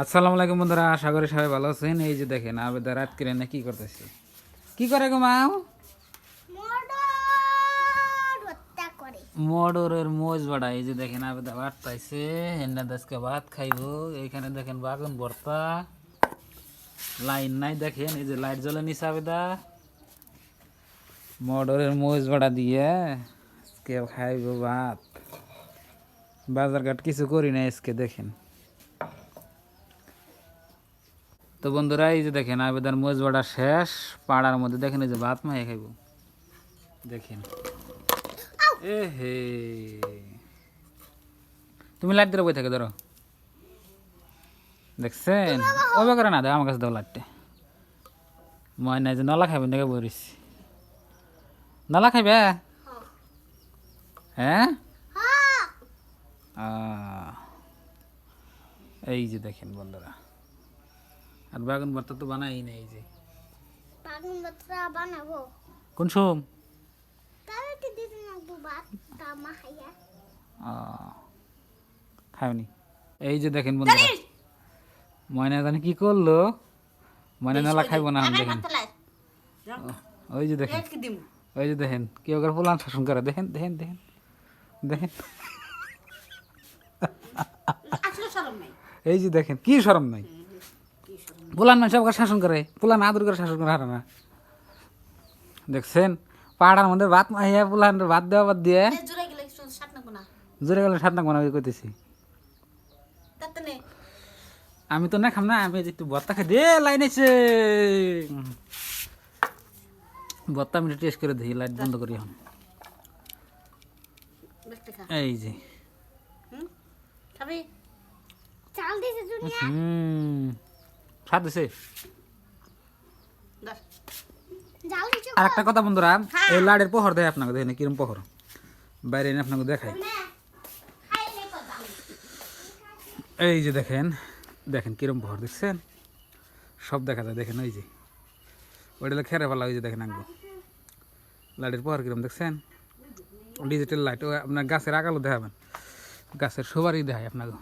আসসালামু আলাইকুম বন্ধুরা আশা করি সবাই ভালো আছেন। এই যে দেখেন আবেদা রাত করে না কি করতেছে? কি করে গো মাও করে। মডরের মোজ বাড়া এই যে দেখেন আবেদা ভাত পাইছে এন্না দাসকে ভাত খাইবো। এইখানে দেখেন বাগুন ভর্তা। লাইন নাই দেখেন এই যে লাইট জ্বলে নিছে আবেদা। মডরের মোজ বাড়া দিয়ে আজকে খাইবো ভাত। বাজার ঘাট কিছু করি না আজকে দেখেন। তো বন্ধুরা এই যে দেখেন আবেদার মোজ বাড়া শেষ পাড়ার মধ্যে দেখেন এই যে ভাত মাহে খাইব। দেখেন। এ হে তুমি লাইট ধরে বই থাকে ধরো। দেখছেন? ওবে করে না দাও আমার কাছে দাও লাইটটা। নাই যে নলা খাইবেন দেখে বলিস নলা খাইবে? হ্যাঁ হ্যাঁ এই যে দেখেন বন্ধুরা। আর বাগান ভর্তা তো বানাই না এই যে। বাগুন বাচ্চা বানাবো। কোন সোম? তাহলে কি দিতে লাগবো ভাত তা মাখাইয়া আহ, খাওনি এই যে দেখেন বন্ধুরা ময়না জানি কি করল? ময়না নালা খাইবো না এখন দেখেন। ওই যে দেখেন। ওই যে দেখেন কি ওকে ফুলান শাসন করে। দেখেন দেখেন দেখেন দেখেন। এই যে দেখেন কি শরম নাই? ফুলান মানুষ ওকে শাসন করে ফুলান আদর করে শাসন করে হারে না দেখছেন? পাহাড়ের মধ্যে ভাত মাহিয়া ফুলান ভাত দেওয়া বাদ দিয়ে জোরে গেলে সাত নাক বানাবি কইতেছি। আমি তো না খাম না আমি একটু ভর্তা খাই। দে লাইন আছে। ভর্তা আমি টেস্ট করে দিই লাইট বন্ধ করি এখন। এই যে। চাল দিছে দুনিয়া হুম। স্বাদ দিছে। আর একটা কথা বন্ধুরা এই লাড়ের পোহর দেয় আপনাকে দেখেন কিরম পোহর। বাইরে এনে আপনাকে দেখাই। এই যে দেখেন দেখেন কিরম পোহর দেখছেন সব দেখা যায় দেখেন ওই যে। ওইটা খেরে ফেলা ওই যে দেখেন আঙ্গু লাইটের পোহর কিরম দেখছেন? ডিজিটাল লাইট ও আপনার গাছের আগালো দেখাবেন। গাছের সবারই দেখায় আপনাকে।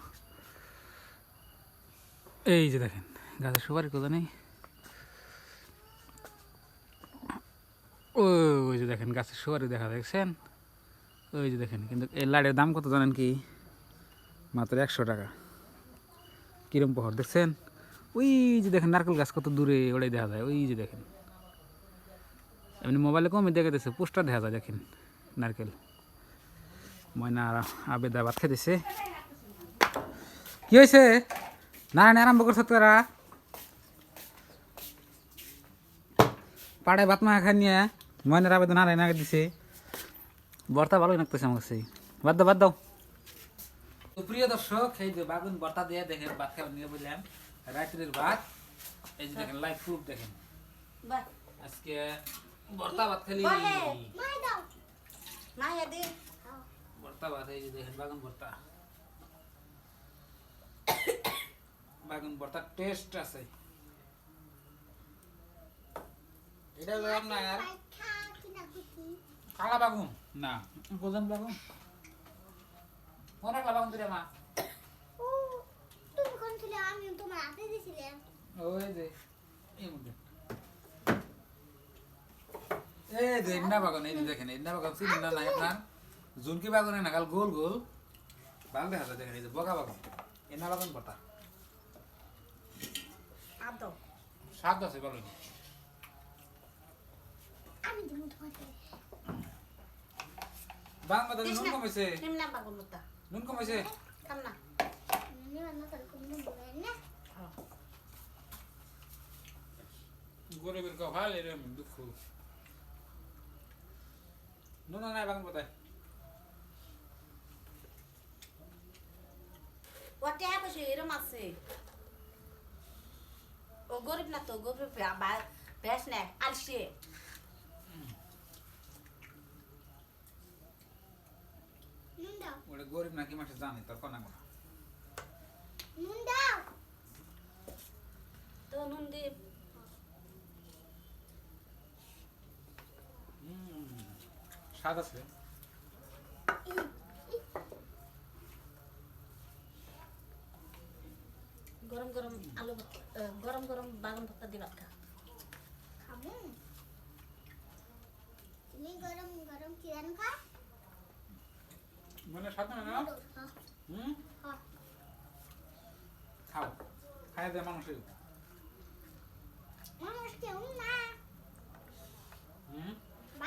এই যে দেখেন। গাছের সুপারি কোথা নেই। ওই যে দেখেন গাছের সুপারি দেখা দেখছেন? ওই যে দেখেন, কিন্তু এই লাইটের দাম কত জানেন কি? মাত্র একশো টাকা। কিরম পোহর, দেখছেন? ওই যে দেখেন, নারকেল গাছ কত দূরে ওটাই দেখা যায়, ওই যে দেখেন। এমনি মোবাইলে কমে দেখে দিচ্ছে পোস্টার দেখা যায়, দেখেন, নারকেল। ময়না আর আবেদা ভাত খেতেছে কি হয়েছে নারায়ণ আরম্ভ করছ তোরা? পাড়ায় ভাত মাখা নিয়ে ময়নার আবেদন নারায়ণ আগে দিছে। বর্তা ভালোই লাগতেছে আমার কাছে। বাদ দাও বাদ দাও। প্রিয় দর্শক এই যে বাগুন বর্তা দিয়ে দেখেন ভাত খাবার নিয়ে বললাম রাত্রির ভাত। এই যে দেখেন লাইভ প্রুফ দেখেন। আজকে বর্তা ভাত খালি। ভর্তা ভাত এই যে দেখেন বাগুন ভর্তা বাগুন ভর্তার টেস্ট আছে। এটা হলো আপনার কালা বাগুন। না। মনে কালা বাগুন দিলে মা। তুমি কোন ছিলে আমি তোমার হাতে দিছিলাম ওই যে এই মধ্যে এই যে ইন্না বাগান এই যে দেখেন ইন্না বাগান চিনেন না নাই আপনার। জুনকি বাগানে নাগাল গোল গোল। ভালো দেখা যায় দেখেন এই যে বগা বাগান। ইন্না বাগান বটা। স্বাদ আছে ভালো আমি দিব তোমাকে। বাংলা দাদি নুন কমেছে। নুন কমেছে? নিবা না। তার কোন বলে না। গরিবের কপাল এরম দুঃখ। নুন নাই বাগান বটায় ওটা বসে এরম আছে। ও গরিব না তো গরিব বেশ না আলসে নুন দাও ওটা গরিব নাকি মাসে জানে তোর কোনা কোনা নুন দাও তো নুন দিয়ে স্বাদ আছে? গরম গরম আলু গরম গরম বাগান ভর্তা দিয়ে ভাত খা। খাব? তুমি গরম গরম কিরান খা মানে সাথে না হ্যাঁ। হুম? হ্যাঁ খাও। খাই দে মানুষ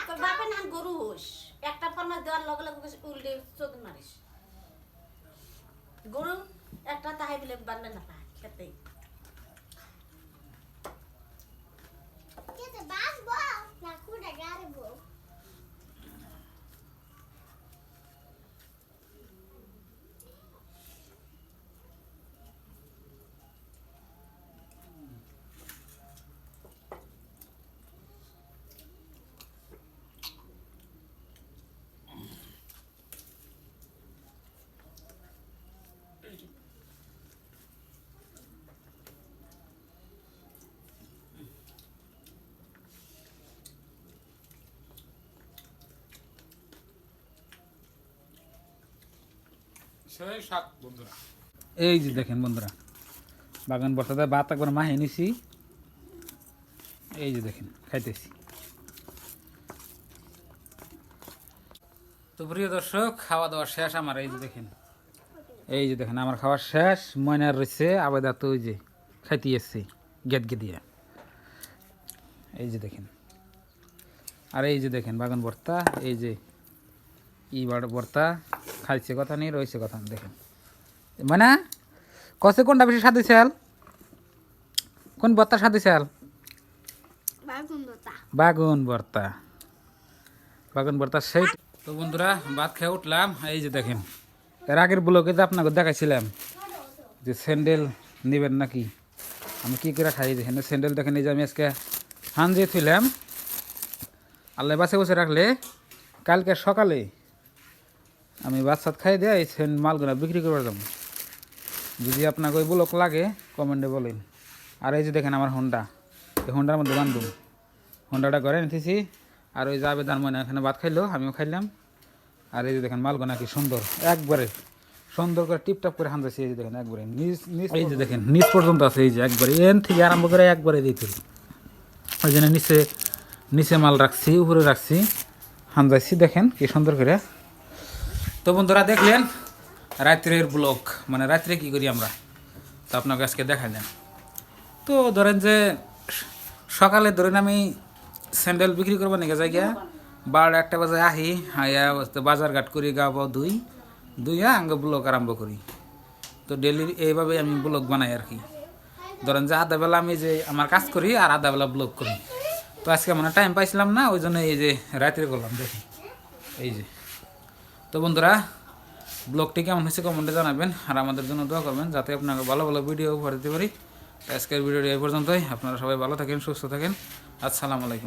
তোর বাপের নাম গরু হোস। একটা ফরমাস দেওয়ার লগে লগে উল্টে চোখ মারিস। গরু একটা তাহাই দিলে বান্না না পায় খেতে। বাসবো না কুড়ে গাড়বো এই যে দেখেন বন্ধুরা, বাগান বর্ষাতে ভাত একবার মাহে নিছি। এই যে দেখেন, খাইতেছি। তো প্রিয় দর্শক খাওয়া দাওয়া শেষ আমার, এই যে দেখেন। এই যে দেখেন, আমার খাওয়া শেষ, ময়নার রয়েছে আবেদা তো ওই যে খাইতে এসছে গেদ গেদিয়া এই যে দেখেন। আর এই যে দেখেন, বাগান ভর্তা, এই যে ই বাড় ভর্তা খাইছে কথা নেই রয়েছে কথা দেখেন। মানে কষে কোনটা বেশি স্বাদ চাল কোন ভর্তা স্বাদ চাল বাগুন ভর্তা বাগুন ভর্তা সেই তো বন্ধুরা ভাত খেয়ে উঠলাম এই যে দেখেন। এর আগের ব্লগে যে আপনাকে দেখাইছিলাম যে স্যান্ডেল নেবেন নাকি? আমি কি করে খাই দেখেন স্যান্ডেল দেখেন এই যে আমি আজকে হান দিয়ে থইলাম। আল্লাহ বাসে বসে রাখলে কালকে সকালে আমি ভাত সাত খাই দিয়ে এই সেন মালগুলা বিক্রি করবার যাব। যদি আপনাকে ওই ব্লক লাগে কমেন্টে বলেন। আর এই যে দেখেন আমার হোন্ডা এই হোন্ডার মধ্যে বান্ধব হোন্ডাটা ঘরে নিতেছি। আর ওই যাবে দান মনে এখানে ভাত খাইলো আমিও খাইলাম। আর এই যে দেখেন মালগোনা কি সুন্দর। একবারে সুন্দর করে টিপটাপ করে হানতেছি এই যে দেখেন একবারে। নিচ নিচ এই যে দেখেন নিচ পর্যন্ত আছে এই যে একবারে। এন থেকে আরম্ভ করে একবারে দিতে ওই জন্য নিচে নিচে মাল রাখছি উপরে রাখছি। হানজাইছি দেখেন কি সুন্দর করে। তো বন্ধুরা দেখলেন, রাত্রের ব্লক মানে রাত্রে কি করি আমরা? তো আপনাকে আজকে দেখাইলাম তো ধরেন যে, সকালে ধরেন আমি স্যান্ডেল বিক্রি করব নাকি যাই গিয়া বারোটা একটা বাজে, আহি আইয়া তো বাজার ঘাট করি, গা পাও দুই দুই আঙ্গ ব্লক আরম্ভ করি। তো ডেলি এইভাবে আমি ব্লগ বানাই আর কি। ধরেন যে আধা বেলা আমি যে আমার কাজ করি আর আধা বেলা ব্লগ করি। তো আজকে মানে টাইম পাইছিলাম না, ওই জন্য এই যে রাত্রে করলাম দেখি। এই যে। তো বন্ধুরা, ব্লগটি কেমন হয়েছে কমেন্টে জানাবেন আর আমাদের জন্য দোয়া করবেন যাতে আপনাকে ভালো ভালো ভিডিও উপহার দিতে পারি। আজকের ভিডিওটি এই পর্যন্তই। আপনারা সবাই ভালো থাকেন, সুস্থ থাকেন। আসসালামু আলাইকুম।